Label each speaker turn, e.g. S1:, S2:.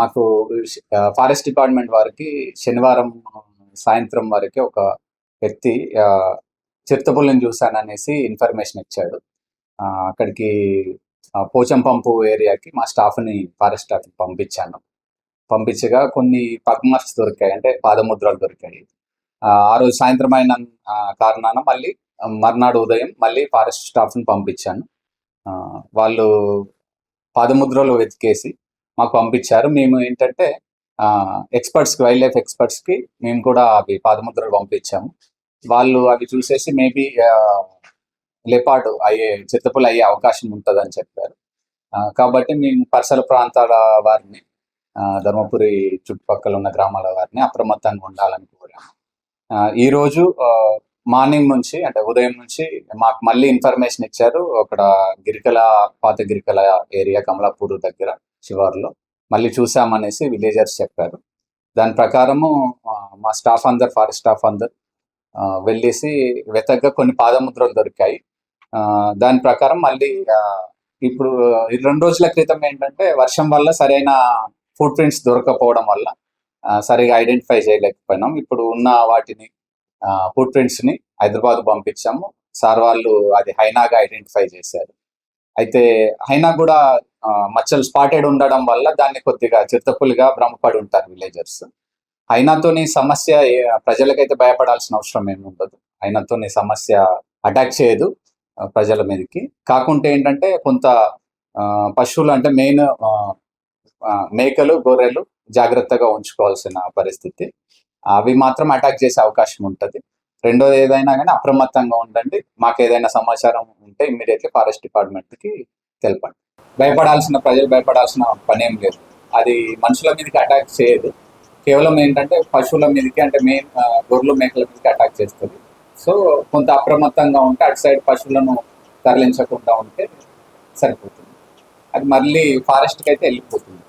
S1: మాకు forest department వారికి శనివారం సాయంత్రం వరకు ఒక వ్యక్తి చిరుతపుల్ని చూశాననేసి ఇన్ఫర్మేషన్ ఇచ్చాడు. అక్కడికి పోచంపంపు పోచం పంపు ఏరియాకి మా స్టాఫ్ని ఫారెస్ట్ స్టాఫ్ని పంపించాను. పంపించగా కొన్ని పగ్మార్క్స్ దొరికాయి అంటే పాదముద్రలు దొరికాయి. ఆ రోజు సాయంత్రం అయిన కారణాన మళ్ళీ మర్నాడు ఉదయం మళ్ళీ ఫారెస్ట్ స్టాఫ్ని పంపించాను. వాళ్ళు పాదముద్రలు వెతికేసి మాకు పంపించారు. మేము ఏంటంటే ఎక్స్పర్ట్స్కి వైల్డ్ లైఫ్ ఎక్స్పర్ట్స్కి మేము కూడా అవి పాదముద్రలు పంపించాము. వాళ్ళు అవి చూసేసి మేబీ లెపార్డ్ అయ్యే చిత్తపులు అయ్యే అవకాశం ఉంటుందని చెప్పారు. కాబట్టి మేము పరిసర ప్రాంతాల వారిని ఆ, ధర్మపురి చుట్టుపక్కల ఉన్న గ్రామాల వారిని అప్రమత్తంగా ఉండాలని కోరాము. ఈరోజు మార్నింగ్ నుంచి అంటే ఉదయం నుంచి మాకు మళ్ళీ ఇన్ఫర్మేషన్ ఇచ్చారు. అక్కడ గిరికల పాత గిరికల ఏరియా కమలాపూర్ దగ్గర. శివారులో. మళ్ళీ చూసామనేసి విలేజర్స్ చెప్పారు. దాని ప్రకారము మా స్టాఫ్ అందరు ఫారెస్ట్ స్టాఫ్ అందరు వెళ్ళేసి వెతగ్గా కొన్ని పాదముద్రలు దొరికాయి. ఆ, దాని ప్రకారం మళ్ళీ ఇప్పుడు ఈ రెండు రోజుల క్రితం ఏంటంటే వర్షం వల్ల సరైన ఫుట్ ప్రింట్స్ దొరకపోవడం వల్ల సరిగా ఐడెంటిఫై చేయలేకపోయినాం. ఇప్పుడు ఉన్న వాటిని ఫుట్ ప్రింట్స్ని హైదరాబాద్ పంపించాము. సార్ వాళ్ళు అది హైనాగా ఐడెంటిఫై చేశారు. అయితే అయినా కూడా మచ్చలు స్పాటెడ్ ఉండడం వల్ల దాన్ని కొద్దిగా చిత్తపులిగా భ్రమపడి ఉంటారు విలేజర్స్ అయినాతోని సమస్య ప్రజలకైతే భయపడాల్సిన అవసరం ఏమి ఉండదు. అయినాతోని సమస్య అటాక్ చేయదు ప్రజల మీదకి. కాకుంటే ఏంటంటే కొంత ఆ, పశువులు అంటే మెయిన్ మేకలు గొర్రెలు జాగ్రత్తగా ఉంచుకోవాల్సిన పరిస్థితి. అవి మాత్రం అటాక్ చేసే అవకాశం ఉంటుంది. రెండోది ఏదైనా కానీ అప్రమత్తంగా ఉండండి. మాకు ఏదైనా సమాచారం ఉంటే ఇమ్మీడియట్లీ ఫారెస్ట్ డిపార్ట్మెంట్కి తెలపండి. భయపడాల్సిన ప్రజలు భయపడాల్సిన పని ఏం లేదు. అది మనుషుల మీదకి అటాక్ చేయదు. కేవలం ఏంటంటే పశువుల మీదకి అంటే మెయిన్ గొర్రెలు మేకల మీదకి అటాక్ చేస్తుంది. సో కొంత అప్రమత్తంగా ఉంటే అటు సైడ్ పశువులను తరలించకుండా ఉంటే సరిపోతుంది. అది మళ్ళీ ఫారెస్ట్కి అయితే వెళ్ళిపోతుంది.